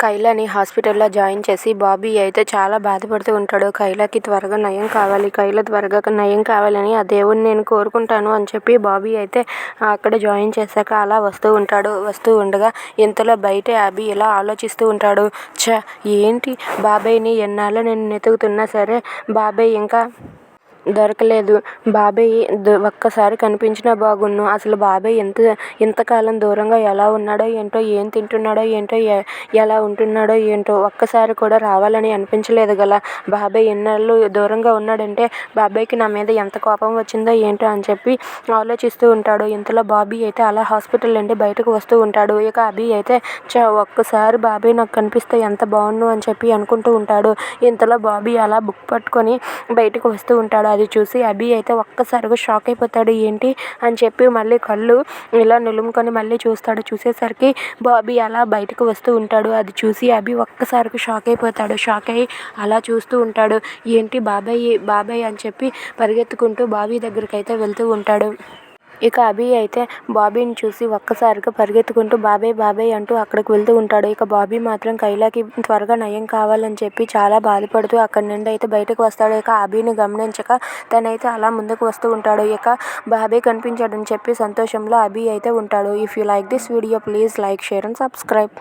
కైలాని హాస్పిటల్లో జాయిన్ చేసి బాబీ అయితే చాలా బాధపడుతూ ఉంటాడు. కైలాకి త్వరగా నయం కావాలి. కైలా త్వరగా నయం కావాలని ఆ దేవుని నేను కోరుకుంటాను అని చెప్పి బాబీ అయితే అక్కడ జాయిన్ చేశాక అలా వస్తూ ఉంటాడు. వస్తూ ఉండగా ఇంతలో బయట అభి ఇలా ఆలోచిస్తూ ఉంటాడు. ఛ ఏంటి బాబాయ్ని ఎన్నాళ్ళు నేను వెతుకుతున్నా సరే బాబాయ్ ఇంకా దొరకలేదు. బాబాయ్ ఒక్కసారి కనిపించినా బాగున్ను. అసలు బాబాయ్ ఎంత ఇంతకాలం దూరంగా ఎలా ఉన్నాడో ఏంటో ఏం తింటున్నాడో ఏంటో ఎలా ఉంటున్నాడో ఏంటో ఒక్కసారి కూడా రావాలని అనిపించలేదు గల బాబాయ్. ఎన్నాళ్ళు దూరంగా ఉన్నాడంటే బాబాయ్కి నా మీద ఎంత కోపం వచ్చిందో ఏంటో అని చెప్పి ఆలోచిస్తూ ఉంటాడు. ఇంతలో బాబీ అయితే అలా హాస్పిటల్ నుండి బయటకు వస్తూ ఉంటాడు. ఇక అభి అయితే చ ఒక్కసారి బాబాయ్ నాకు కనిపిస్తే ఎంత బాగుండు అని చెప్పి అనుకుంటూ ఉంటాడు. ఇంతలో బాబీ అలా బుక్ పట్టుకొని బయటకు వస్తూ ఉంటాడు. అది చూసి అభి అయితే ఒక్కసారిగా షాక్ అయిపోతాడు ఏంటి? అని చెప్పి మళ్ళీ కళ్ళు ఇలా నులుముకొని మళ్ళీ చూస్తాడు. చూసేసరికి బాబీ అలా బయటకు వస్తూ ఉంటాడు. అది చూసి అభి ఒక్కసారికి షాక్ అయిపోతాడు. షాక్ అయ్యి అలా చూస్తూ ఉంటాడు. ఏంటి బాబాయ్ బాబాయ్? అని చెప్పి పరిగెత్తుకుంటూ బాబీ దగ్గరికి అయితే వెళ్తూ ఉంటాడు. ఇక అభి అయితే బాబీని చూసి ఒక్కసారిగా పరిగెత్తుకుంటూ బాబాయ్ బాబాయ్ అంటూ అక్కడికి వెళ్తూ ఉంటాడు. ఇక బాబీ మాత్రం కైలాకి త్వరగా నయం కావాలని చెప్పి చాలా బాధపడుతూ అక్కడి నుండి అయితే బయటకు వస్తాడు. ఇక అభిని గమనించక తనైతే అలా ముందుకు వస్తూ ఉంటాడు. ఇక బాబాయ్ కనిపించాడని చెప్పి సంతోషంలో అభి అయితే ఉంటాడు. If you like this video please like share and subscribe